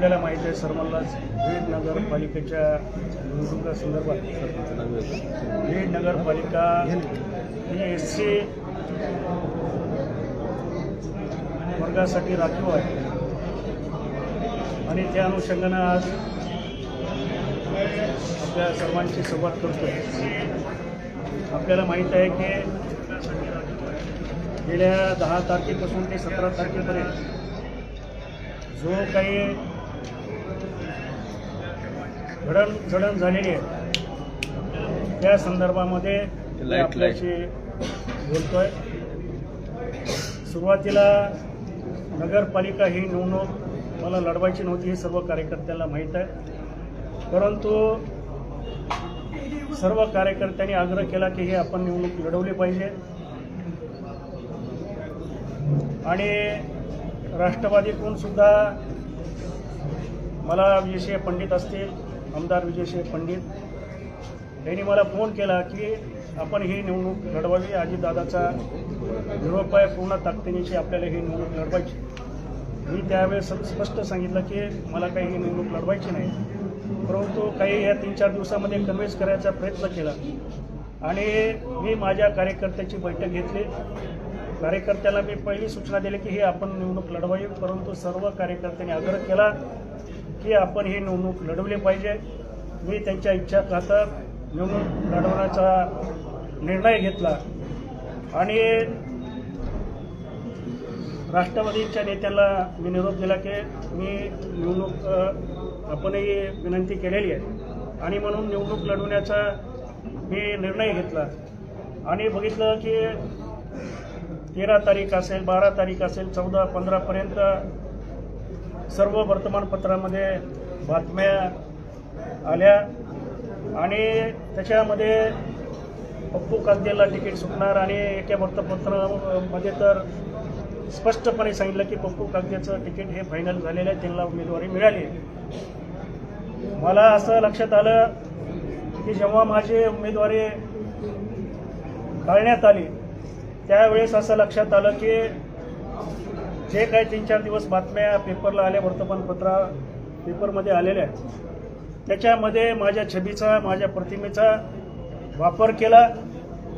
आपल्याला माहिती आहे सर्वांनाच बीड नगरपालिकेच्या निवडणुकासंदर्भात बीड नगरपालिका ही एस सी वर्गासाठी राखीव आहे. आणि त्या अनुषंगानं आज आपल्या सर्वांची संवाद करतो आपल्याला माहीत आहे की गेल्या दहा तारखेपासून ते सतरा तारखेपर्यंत जो काही घडण झालेली आहे. त्या संदर्भामध्ये आपल्याशी बोलतोय. सुरुवातीला नगरपालिका ही निवडणूक मला लढवायची नव्हती हे सर्व कार्यकर्त्यांना माहीत आहे. परंतु सर्व कार्यकर्त्यांनी आग्रह केला की हे आपण निवडणूक लढवली पाहिजे. आणि राष्ट्रवादीकडून सुद्धा मला विजयसिंह पंडित असतील आमदार विजयसिंह पंडित यांनी मला फोन केला की आपण ही निवडणूक लढवावी. अजितदादाचा निरोपाय पूर्ण ताकदीनिशी आपल्याला ही निवडणूक लढवायची. मी त्यावेळेस स्पष्ट सांगितलं की मला काही ही निवडणूक लढवायची नाही. परंतु काही या तीन चार दिवसामध्ये कन्व्हिन्स करायचा प्रयत्न केला. आणि मी माझ्या कार्यकर्त्याची बैठक घेतली. कार्यकर्त्याला मी पहिली सूचना दिली की हे आपण निवडणूक लढवावी. परंतु सर्व कार्यकर्त्यांनी आग्रह केला की आपण ही निवडणूक लढवली पाहिजे. मी त्यांच्या इच्छा खातर निवडणूक लढवण्याचा निर्णय घेतला. आणि राष्ट्रवादीच्या नेत्याला मी निरोप दिला की मी निवडणूक आपणही विनंती केलेली आहे. आणि म्हणून निवडणूक लढवण्याचा मी निर्णय घेतला. आणि बघितलं की तेरा तारीख असेल बारा तारीख असेल चौदा पंधरापर्यंत सर्व वर्तमानपत्रामध्ये बातम्या आल्या आणि त्याच्यामध्ये पप्पू कागदेला तिकीट सुटणार आणि एका वृत्तपत्रामध्ये तर स्पष्टपणे सांगितलं की पप्पू कागदेचं तिकीट हे फायनल झालेलं आहे त्यांना उमेदवारी मिळाली मला असं लक्षात आलं की जेव्हा माझी उमेदवारी काढण्यात आली त्यावेळेस असं लक्षात आलं की जे काही तीन चार दिवस बातम्या पेपरला आल्या वर्तमानपत्रा पेपरमध्ये आलेल्या आहेत त्याच्यामध्ये माझ्या छबीचा माझ्या प्रतिमेचा वापर केला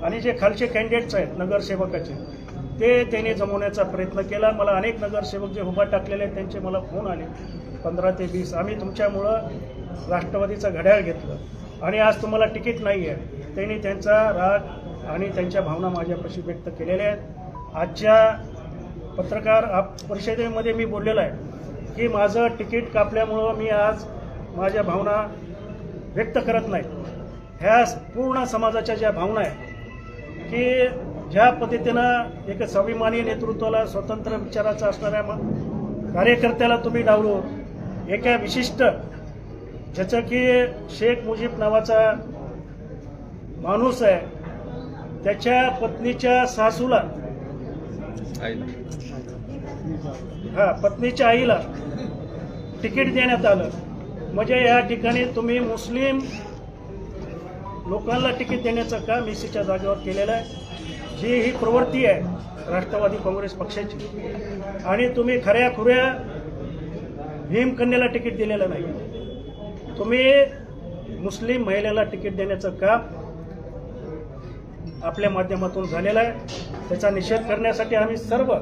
आणि जे खालचे कॅन्डिडेट्स आहेत नगरसेवकाचे ते त्यांनी जमवण्याचा प्रयत्न केला. मला अनेक नगरसेवक जे उभा टाकलेले आहेत त्यांचे मला फोन आले. पंधरा ते वीस आम्ही तुमच्यामुळं राष्ट्रवादीचं घड्याळ घेतलं. आणि आज तुम्हाला तिकीट नाही आहे. त्यांनी त्यांचा राग आणि त्यांच्या भावना माझ्यापाशी व्यक्त केलेल्या आहेत. आजच्या पत्रकार आप परिषदेमध्ये मी बोललेलो आहे की माझं तिकीट कापल्यामुळं मी आज माझ्या भावना व्यक्त करत नाही. ह्या पूर्ण समाजाच्या ज्या भावना आहेत की ज्या पद्धतीनं एक स्वाभिमानी नेतृत्वाला स्वतंत्र विचाराचा असणाऱ्या कार्यकर्त्याला तुम्ही डावलून एका विशिष्ट ज्याचं की शेख मुजीब नावाचा माणूस आहे त्याच्या पत्नीच्या सासूला हा पत्नीच्या आईला तिकीट देण्यात आलं. म्हणजे या ठिकाणी तुम्ही मुस्लिम लोकांना तिकीट देण्याचं काम एसीच्या जागेवर केलेलं आहे. जी ही प्रवृत्ती आहे राष्ट्रवादी काँग्रेस पक्षाची. आणि तुम्ही खऱ्या खुऱ्या भीमकन्याला तिकीट दिलेलं नाही. तुम्ही मुस्लिम महिलेला तिकीट देण्याचं काम आपल्या माध्यमातून झालेला आहे. त्याचा निषेध करण्यासाठी आम्ही सर्व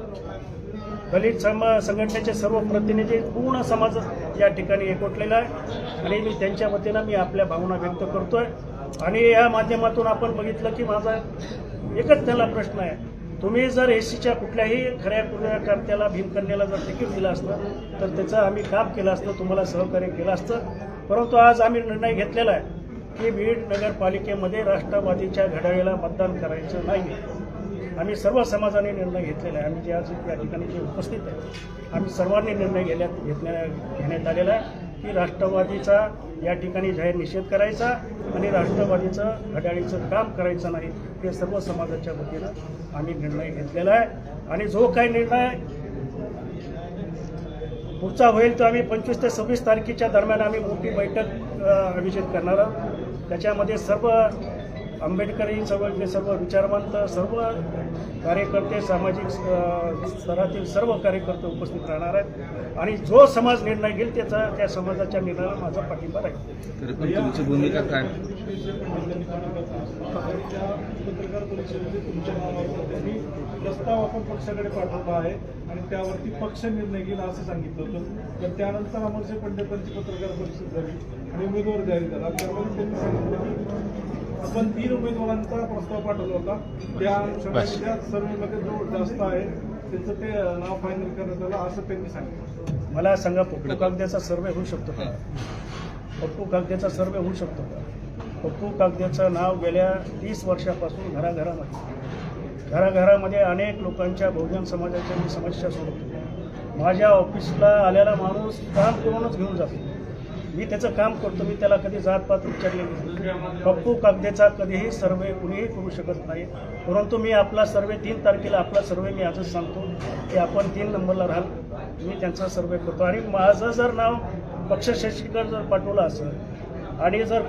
दलित सम संघटनेचे सर्व प्रतिनिधी पूर्ण समाज या ठिकाणी एकवटलेला आहे. आणि मी त्यांच्या वतीनं मी आपल्या भावना व्यक्त करतो आहे आणि या माध्यमातून आपण बघितलं की माझा एकच त्याला प्रश्न आहे. तुम्ही जर एसीच्या कुठल्याही खऱ्या खुऱ्या कर्त्याला भीमकन्याला जर तिकीट दिलं असतं तर त्याचं आम्ही काम केलं असतं तुम्हाला सहकार्य केलं असतं. परंतु आज आम्ही निर्णय घेतलेला आहे. की बीड नगरपालिकेमध्ये राष्ट्रवादीच्या घड्याळीला मतदान करायचं नाही आम्ही सर्व समाजाने निर्णय घेतलेला आहे. आम्ही जे आज या ठिकाणी जे उपस्थित आहे आम्ही सर्वांनी निर्णय घेण्यात घेतल्या घेण्यात आलेला आहे की राष्ट्रवादीचा या ठिकाणी जाहीर निषेध करायचा आणि राष्ट्रवादीचं घड्याळीचं काम करायचं नाही हे सर्व समाजाच्या वतीनं आम्ही निर्णय घेतलेला आहे. आणि जो काही निर्णय पुढचा होईल तो आम्ही पंचवीस ते सव्वीस तारखेच्या दरम्यान आम्ही मोठी बैठक आयोजित करणार आहोत. त्याच्यामध्ये सर्व आंबेडकरी चळवळीतले सर्व विचारवंत सर्व कार्यकर्ते सामाजिक स्तरातील सर्व कार्यकर्ते उपस्थित राहणार आहेत. आणि जो समाज निर्णय घेईल त्याचा त्या समाजाच्या निर्णयाला माझा पाठिंबा राहील. तुमची भूमिका काय? त्या पत्रकार परिषदेमध्ये तुमच्या प्रस्ताव आपण पक्षाकडे पाठवला आहे आणि त्यावरती पक्ष निर्णय घेईल असं सांगितलं होतं तर त्यानंतर अमरशे पंडितांची पत्रकार परिषद झाली आणि उमेदवार जाहीर झाला त्यामध्ये त्यांनी आपण तीन उमेदवारांचा प्रस्ताव पाठवला होता. त्या अनुषंगाने सर्वेमध्ये जो जास्त आहे. त्याचं ते नाव फायनल करण्यात आलं असं त्यांनी सांगितलं. मला सांगा पप्पू कागद्याचा सर्वे होऊ शकतो का? पप्पू कागद्याचा सर्वे होऊ शकतो का? पप्पू कागद्याचं नाव गेल्या तीस वर्षापासून घराघरामध्ये. घराघरामध्ये अनेक लोकांच्या बहुजन समाजाच्या मी समस्या सोडवतो. माझ्या ऑफिसला आलेला माणूस काम करूनच घेऊन जातो. मी त्याचं काम करतो मी त्याला कधी जातपात विचारले नाही. पप्पू कागदेचा कधीही सर्वे कुणीही करू शकत नाही. परंतु मी आपला सर्वे तीन तारखेला आपला सर्वे मी आजच सांगतो. की आपण तीन नंबरला राहाल मी त्यांचा सर्वे करतो. आणि माझं जर नाव पक्षश्रेष्ठीकडे जर पाठवलं असेल आणि जर